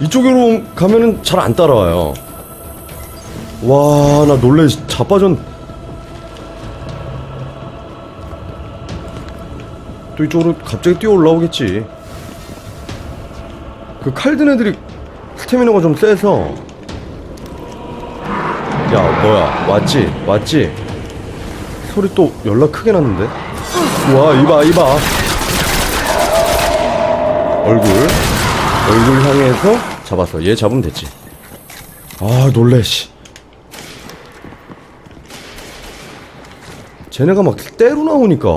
이쪽으로 가면은 잘 안 따라와요. 와, 나 놀래 자빠전. 또 이쪽으로 갑자기 뛰어 올라오겠지. 그 칼든 애들이 스태미너가 좀 세서. 야, 뭐야, 왔지? 왔지? 소리 또 연락 크게 났는데? 와, 이봐, 이봐. 얼굴. 얼굴 향해서 잡았어. 얘 잡으면 됐지. 아, 놀래, 씨. 쟤네가 막 때로 나오니까.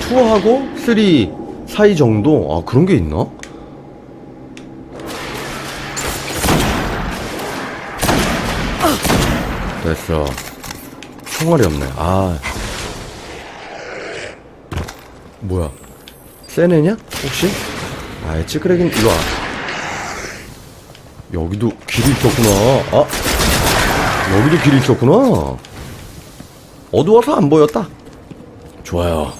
투하고 쓰리 사이 정도? 아, 그런 게 있나? 됐어. 총알이 없네. 아. 뭐야? 센 애냐? 혹시? 아이, 찌끄레긴, 이리 와. 여기도 길이 있었구나. 아! 여기도 길이 있었구나. 어두워서 안 보였다. 좋아요.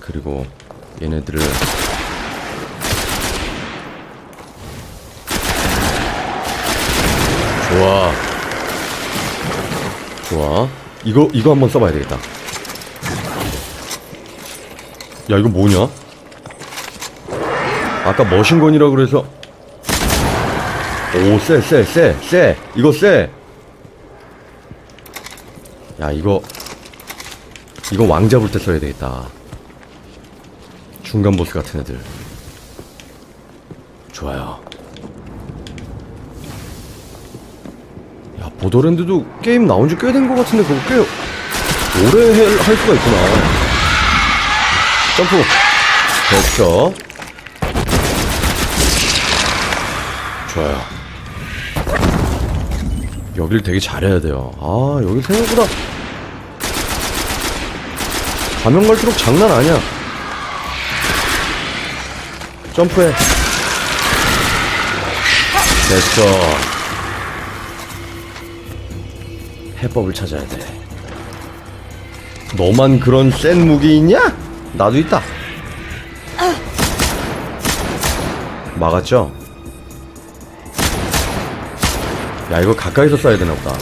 그리고 얘네들을 좋아. 좋아. 이거, 이거 한번 써봐야 되겠다. 야, 이거 뭐냐? 아까 머신건이라 그래서. 오, 쎄, 쎄, 쎄, 쎄. 이거 쎄. 야, 이거. 이거 왕 잡을 때 써야 되겠다. 중간 보스 같은 애들. 좋아요. 야, 보더랜드도 게임 나온 지 꽤 된 것 같은데 그거 꽤 오래 해- 할 수가 있구나. 점프. 됐어. 좋아요. 여길 되게 잘해야 돼요. 아, 여기 생각보다 가면 갈수록 장난 아니야. 점프해. 됐어. 해법을 찾아야 돼. 너만 그런 센 무기 있냐? 나도 있다. 막았죠? 야, 이거 가까이서 쏴야 되나 보다.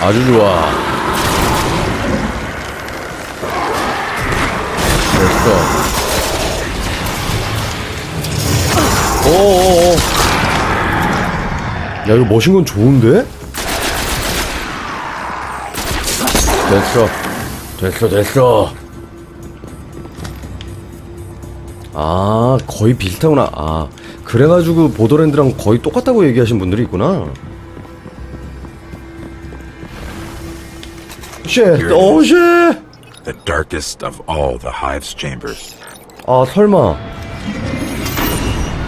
아, 아주 좋아. 됐어. 오오오. 야, 이거 머신건 좋은데? 됐어. 됐어, 됐어. 아, 거의 비슷하구나. 아, 그래가지고 보더랜드랑 거의 똑같다고 얘기하신 분들이 있구나. 쉣, 오, 쉣! the darkest of all the hive's chambers. 아, 설마.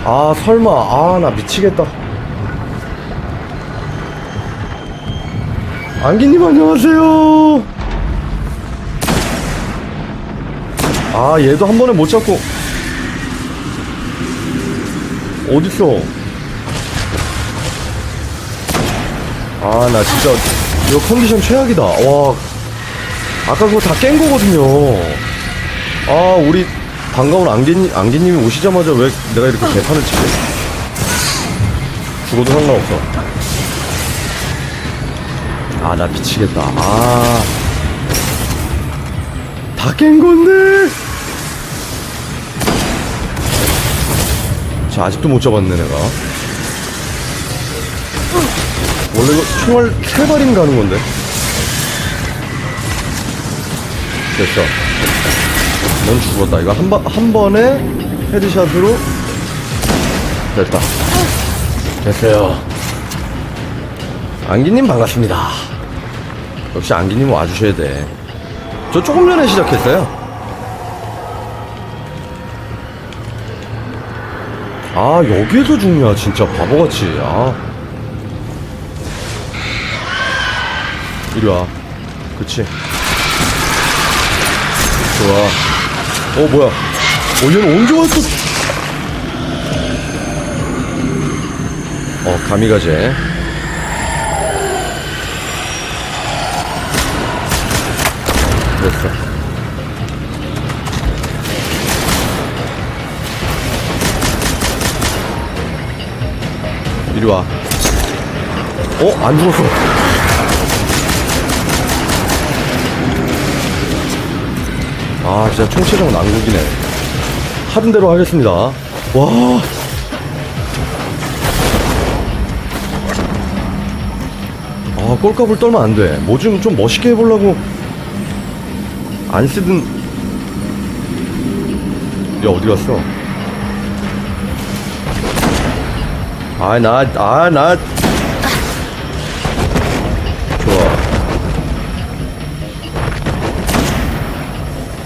아, 설마. 아, 나 미치겠다. 안기님, 안녕하세요. 아, 얘도 한 번에 못 잡고. 어딨어? 아, 나 진짜, 이거 컨디션 최악이다. 와, 아까 그거 다 깬 거거든요. 아, 우리 반가운 안개님, 안개님이 오시자마자 왜 내가 이렇게 개판을 치지? 죽어도 상관없어. 아, 나 미치겠다. 아. 다 깬 건데! 자, 아직도 못 잡았네, 내가. 원래 이거 총알 세 발임 가는 건데. 됐어. 넌 죽었다. 이거 한 번, 한 번에 헤드샷으로 됐다. 됐어요. 안기님 반갑습니다. 역시 안기님 와주셔야 돼. 저 조금 전에 시작했어요. 아, 여기에서 죽냐, 진짜 바보같이. 아. 이리 와. 그치. 좋아. 어, 뭐야. 어, 얘는 언제 왔어? 어, 가미가제. 됐어. 이리 와. 어? 안 죽었어. 아, 진짜 총체적 난국이네. 하던 대로 하겠습니다. 와. 아, 꼴값을 떨면 안 돼. 뭐 좀 좀 멋있게 해보려고 안 쓰던. 야, 어디 갔어? 아, 나, 아,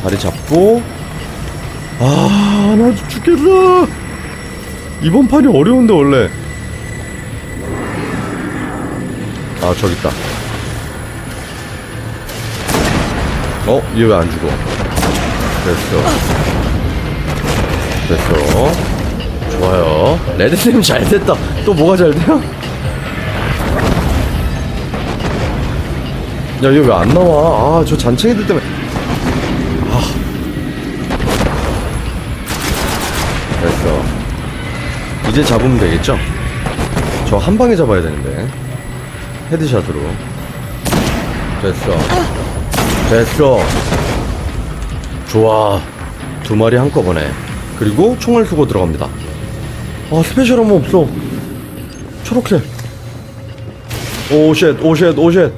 다리 잡고. 아, 나 죽겠어. 이번 판이 어려운데, 원래. 아, 저기 있다. 어, 얘 왜 안 죽어? 됐어. 됐어. 좋아요. 레드팀 잘 됐다. 또 뭐가 잘 돼요? 야, 얘 왜 안 나와? 아, 저 잔챙이들 때문에. 됐어. 이제 잡으면 되겠죠? 저 한 방에 잡아야 되는데. 헤드샷으로. 됐어. 됐어. 좋아. 두 마리 한꺼번에. 그리고 총알 쏘고 들어갑니다. 아, 스페셜 한번 없어. 초록색. 오쉣, 오쉣, 오쉣.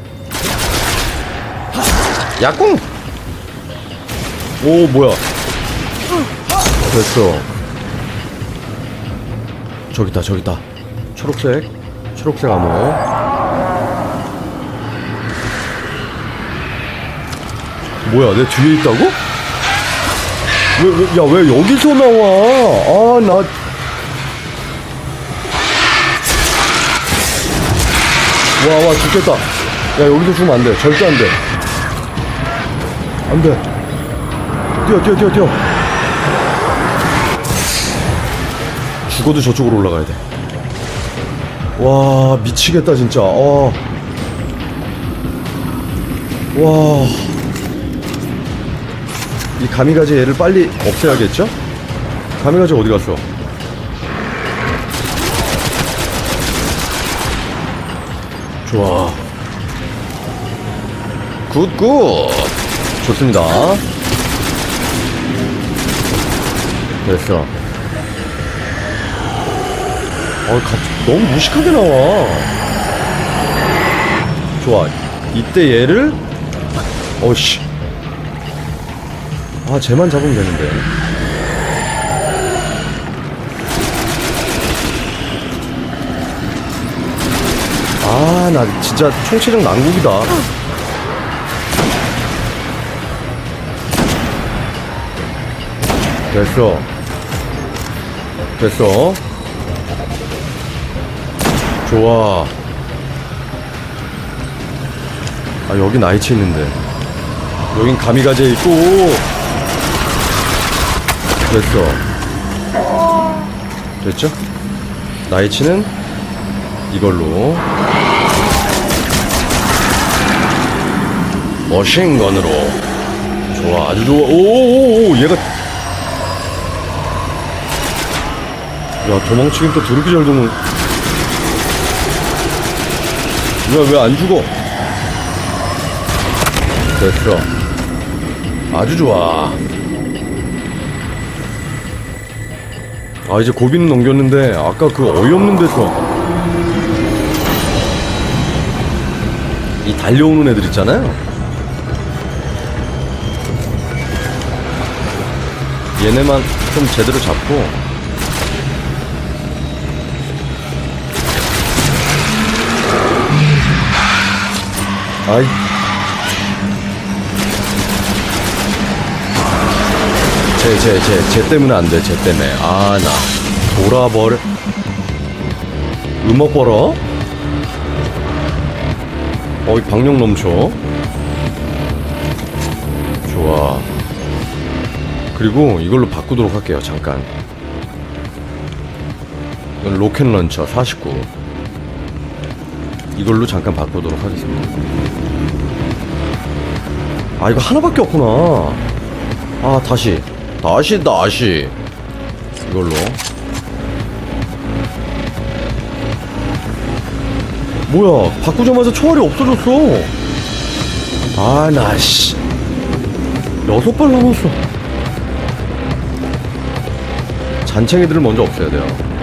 야꿍! 오, 뭐야. 됐어. 저기다, 저기다. 초록색. 초록색 암호. 뭐야, 내 뒤에 있다고? 왜, 왜, 야, 왜 여기서 나와? 아, 나. 와, 와, 죽겠다. 야, 여기서 죽으면 안 돼. 절대 안 돼. 안 돼. 뛰어, 뛰어, 뛰어, 뛰어. 죽어도 저쪽으로 올라가야 돼. 와, 미치겠다, 진짜. 어. 와. 이 가미가지 얘를 빨리 없애야겠죠? 가미가지 어디 갔어? 좋아. 굿, 굿. 좋습니다. 됐어. 어, 갑자기 너무 무식하게 나와. 좋아. 이때 얘를, 어씨. 아, 쟤만 잡으면 되는데. 아, 나 진짜 총체적 난국이다. 됐어. 됐어. 좋아. 아, 여기 나이치 있는데. 여긴 가미가제 있고. 됐어. 됐죠? 나이치는 이걸로 머신건으로 좋아 아주 좋아 오오오 얘가 야 도망치긴 또 더럽게 잘 도망 왜 왜 안 죽어? 됐어. 아주 좋아. 아 이제 고비는 넘겼는데 아까 그 어이없는 데서 이 달려오는 애들 있잖아요. 얘네만 좀 제대로 잡고 아이 쟤, 쟤, 쟤, 쟤 때문에 안 돼, 쟤 때문에. 아, 나. 돌아버려. 음악 벌어? 어이 박력 넘쳐 좋아 그리고 이걸로 바꾸도록 할게요 잠깐 로켓 런처 49 이걸로 잠깐 바꾸도록 하겠습니다. 아 이거 하나밖에 없구나. 아 다시. 다시 다시. 이걸로. 뭐야 바꾸자마자 총알이 없어졌어. 아나씨. 여섯 발 남았어. 잔챙이들을 먼저 없애야 돼요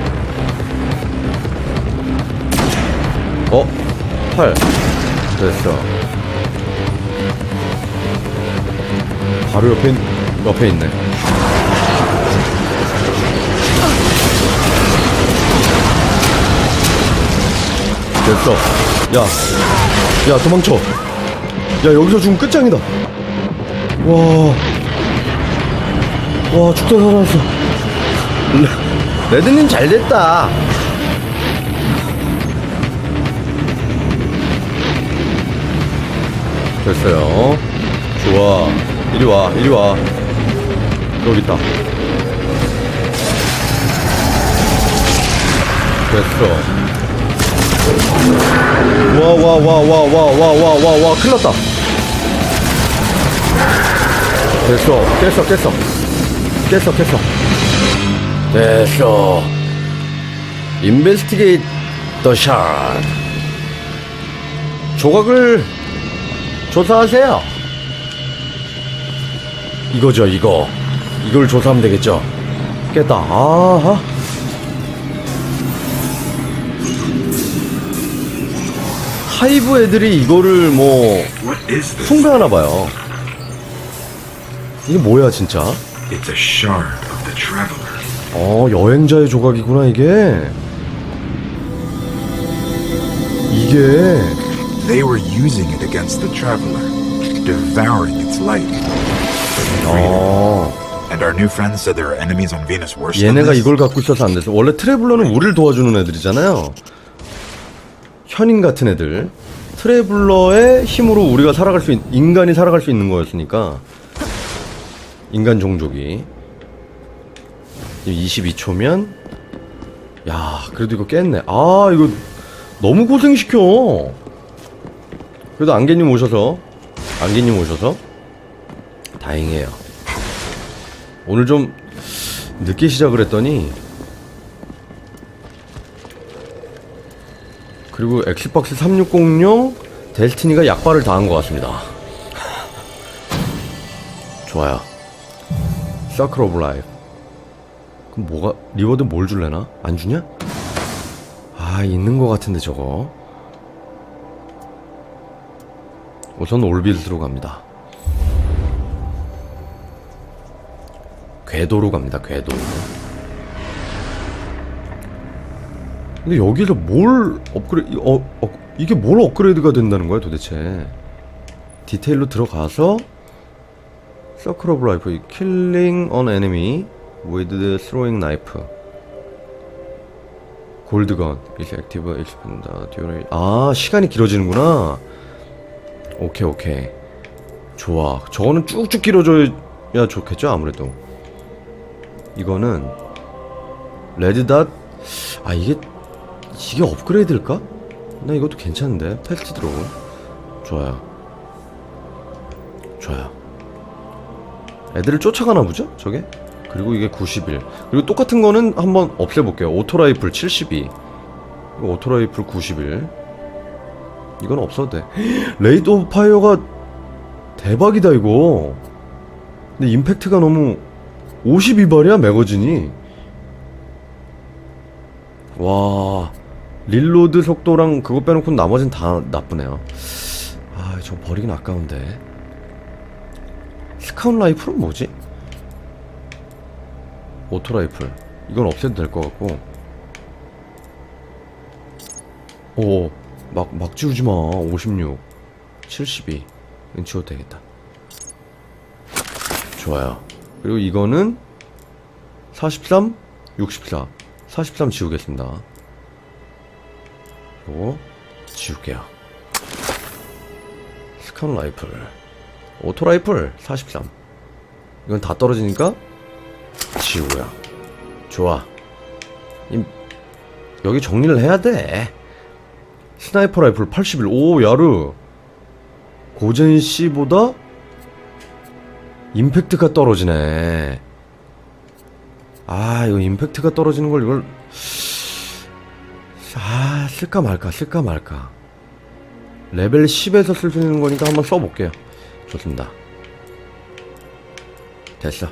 8 됐어. 바로 옆에 옆에 있네. 됐어. 야야 야, 도망쳐. 야 여기서 죽으면 끝장이다. 와와 죽다 살아났어. 레드님 잘됐다. 됐어요. 좋아. 이리 와, 이리 와. 여기 있다. 됐어. 와 와 와 와 와 와 와 와 와 큰일 났다 됐어 깼어 깼어 깼어 깼어 됐어 인베스티게이터 샷 조각을 조사하세요 이거죠 이거 이걸 조사하면 되겠죠 깼다 아하 하이브 애들이 이거를 뭐? 숭배하나 봐요. 이게 뭐야 진짜? It's a shard of the Traveler. 어 여행자의 조각이구나 이게. 이게 They were using it against the Traveler, devouring its light. 어 And our new friends said there are enemies on Venus worse than 얘네가. 이걸 갖고 있어서 안 돼서 원래 트래블러는 우리를 도와주는 애들이잖아요. 현인 같은 애들. 트래블러의 힘으로 우리가 살아갈 수 있, 인간이 살아갈 수 있는 거였으니까 인간 종족이 22초면 야 그래도 이거 깼네 아 이거 너무 고생시켜 그래도 안개님 오셔서 안개님 오셔서 다행이에요 오늘 좀 늦게 시작을 했더니 그리고 엑스박스 360용 데스티니가 약발을 당한 것 같습니다. 좋아요. 서클 오브 라이프. 그럼 뭐가 리워드 뭘 줄래나? 안 주냐? 아 있는 것 같은데 저거. 우선 올빌드로 갑니다. 궤도로 갑니다. 궤도. 근데 여기서 뭘 업그레이드 어, 어 이게 뭘 업그레이드가 된다는 거야 도대체 디테일로 들어가서 서클 오브 라이프 킬링 on enemy with the throwing knife 골드건 is active expand 아 시간이 길어지는구나 오케이 오케이. 좋아. 저거는 쭉쭉 길어져야 좋겠죠 아무래도. 이거는 레드닷? 아 이게 이게 업그레이드일까? 나 이것도 괜찮은데. 패스트 드로우 좋아요. 좋아요. 애들을 쫓아가나 보죠 저게? 그리고 이게 91 그리고 똑같은 거는 한번 없애볼게요. 오토라이플 72 이거 오토라이플 91 이건 없어도 돼. 레이드 오브 파이어가 대박이다 이거. 근데 임팩트가 너무 52발이야 매거진이. 와 릴로드 속도랑 그거 빼놓고 나머진 다 나쁘네요. 아 저거 버리긴 아까운데. 스카운 라이플은 뭐지? 오토 라이플. 이건 없애도 될 것 같고. 오 막 막 지우지 마 56 72 이건 지워도 되겠다 좋아요 그리고 이거는 43 64 43 지우겠습니다 요거 지울게요 스턴 라이플. 오토 라이플 43. 이건 다 떨어지니까 지우야. 좋아. 이, 여기 정리를 해야 돼. 스나이퍼 라이플 81. 오, 야르. 고젠 씨보다 임팩트가 떨어지네. 아, 이거 임팩트가 떨어지는 걸 이걸 아, 쓸까 말까, 쓸까 말까. 레벨 10에서 쓸 수 있는 거니까 한번 써볼게요. 좋습니다. 됐어.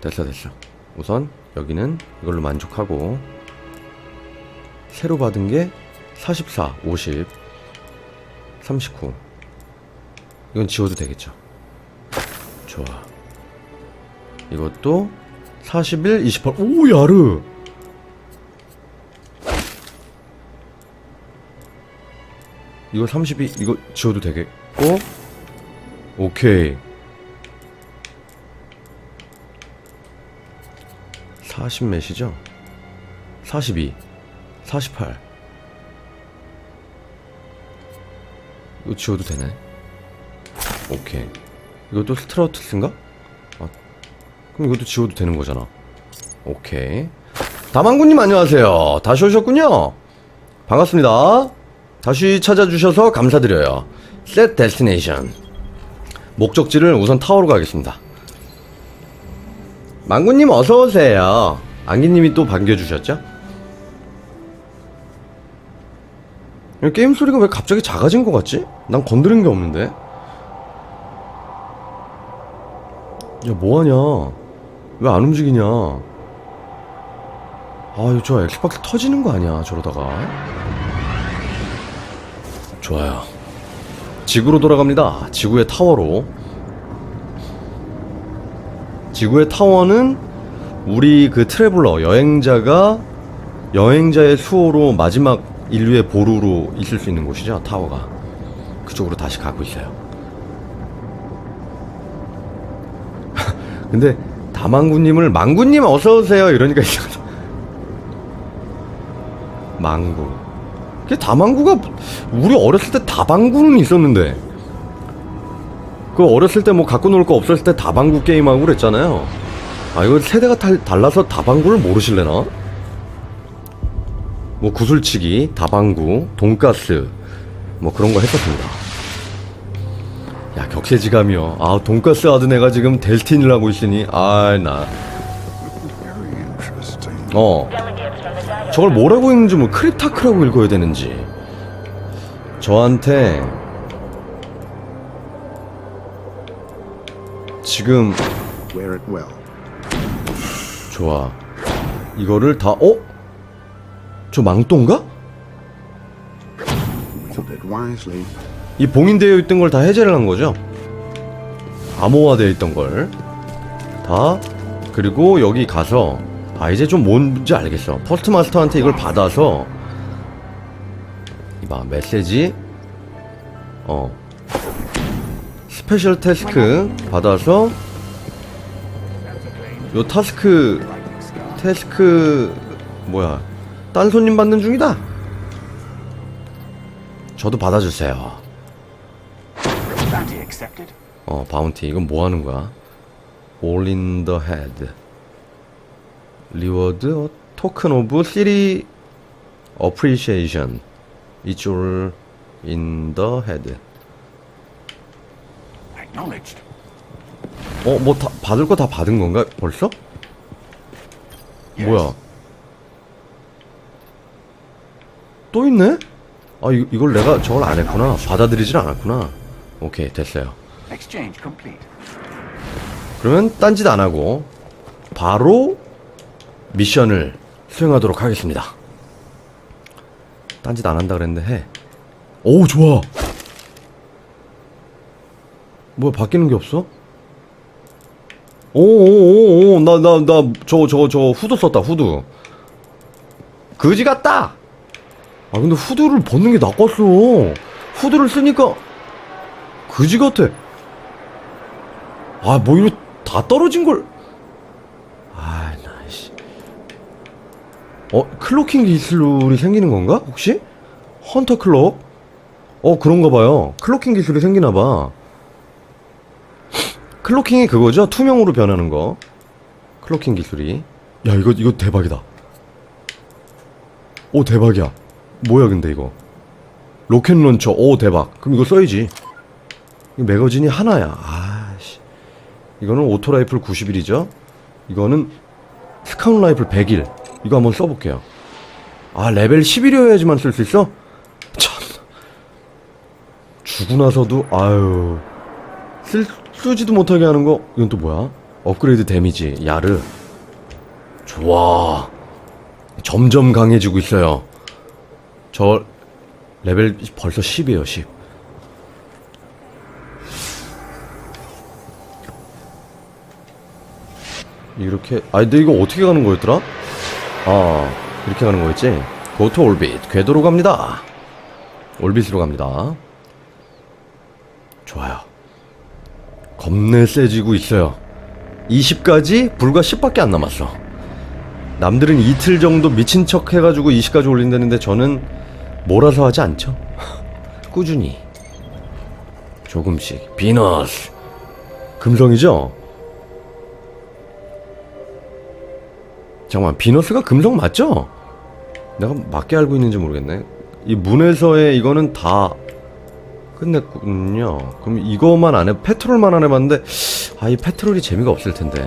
됐어, 됐어. 우선 여기는 이걸로 만족하고 새로 받은 게 44, 50, 39. 이건 지워도 되겠죠. 좋아. 이것도 41, 28. 오, 야르! 이거 32, 이거 지워도 되겠고. 오케이. 40 몇이죠? 42, 48. 이거 지워도 되네. 오케이. 이것도 스트라우트스인가? 아, 그럼 이것도 지워도 되는 거잖아. 오케이. 다망구님 안녕하세요. 다시 오셨군요. 반갑습니다. 다시 찾아주셔서 감사드려요. Set Destination. 목적지를 우선 타워로 가겠습니다. 망구님 어서오세요. 안기님이 또 반겨주셨죠? 게임 소리가 왜 갑자기 작아진 것 같지? 난 건드린 게 없는데. 야, 뭐하냐? 왜 안 움직이냐? 아유, 저 엑스박스 터지는 거 아니야, 저러다가. 좋아요. 지구로 돌아갑니다. 지구의 타워로. 지구의 타워는 우리 그 트래블러, 여행자가 여행자의 수호로 마지막 인류의 보루로 있을 수 있는 곳이죠, 타워가. 그쪽으로 다시 가고 있어요. 근데 다망구님을 망구님 어서 오세요 이러니까. 망구. 그 다망구가 우리 어렸을 때 다방구는 있었는데. 그 어렸을 때 뭐 갖고 놀 거 없었을 때 다방구 게임하고 그랬잖아요. 아 이거 세대가 달, 달라서 다방구를 모르실래나? 뭐 구슬치기, 다방구, 돈가스 뭐 그런 거 했었습니다. 야 격세지감이요. 아 돈가스 하던 애가 지금 델틴을 하고 있으니 아나. 어 저걸 뭐라고 읽는지 뭐 크립타크라고 읽어야 되는지 저한테 지금. 좋아 이거를 다 어? 저 wisely. 이 봉인되어 있던 걸 다 해제를 한 거죠? 암호화되어 있던 걸 다? 그리고 여기 가서 아 이제 좀 뭔지 알겠어. 퍼스트 마스터한테 이걸 받아서 이봐 메시지? 어. 스페셜 태스크 받아서 요 타스크 태스크 뭐야 딴 손님 받는 중이다 저도 받아주세요. 어, 바운티. 이건 뭐 하는 거야? All in the head. 리워드 토큰 오브 시리 appreciation. It's all in the head. Acknowledged. 어, 뭐 다, 받을 거 다 받은 건가? 벌써? 뭐야? 또 있네? 아, 이, 이걸 내가 저걸 안 했구나. 받아들이질 않았구나. 오케이, 됐어요. 그러면 딴짓 안 하고 바로 미션을 수행하도록 하겠습니다. 딴짓 안 한다 그랬는데 해. 오 좋아. 뭐야 바뀌는 게 없어? 오오오오 나 나 나 저 저 저 후드 썼다 후드. 그지 같다. 아 근데 후드를 벗는 게 낫겠어. 후드를 쓰니까 그지 같아. 아, 뭐 이거 다 떨어진 걸. 아, 나이씨. 어, 클로킹 기술이 생기는 건가? 혹시? 헌터 클록? 어, 그런가 봐요. 클로킹 기술이 생기나 봐. 클로킹이 그거죠? 투명으로 변하는 거. 클로킹 기술이. 야, 이거, 이거 대박이다. 오, 대박이야. 뭐야, 근데 이거. 로켓 런처. 오, 대박. 그럼 이거 써야지. 이 매거진이 하나야. 아씨. 이거는 오토라이플 90일이죠? 이거는 스카운 라이플 100일. 이거 한번 써볼게요. 아, 레벨 11이어야지만 쓸 수 있어? 참. 주고 나서도, 아유. 쓸, 쓰지도 못하게 하는 거, 이건 또 뭐야? 업그레이드 데미지, 야르. 좋아. 점점 강해지고 있어요. 저, 레벨 벌써 10이에요, 10. 이렇게, 아, 근데 이거 어떻게 가는 거였더라? 아, 이렇게 가는 거였지? 고토 올빗, 궤도로 갑니다. 올빗으로 갑니다. 좋아요. 겁내 세지고 있어요. 20까지 불과 10밖에 안 남았어. 남들은 이틀 정도 미친 척 해가지고 20까지 올린다는데 저는 몰아서 하지 않죠. 꾸준히. 조금씩. 비너스. 금성이죠? 잠깐만, 비너스가 금성 맞죠? 내가 맞게 알고 있는지 모르겠네. 이 문에서의 이거는 다 끝냈군요. 그럼 이거만 안 해, 페트롤만 안 해봤는데, 아, 이 페트롤이 재미가 없을 텐데.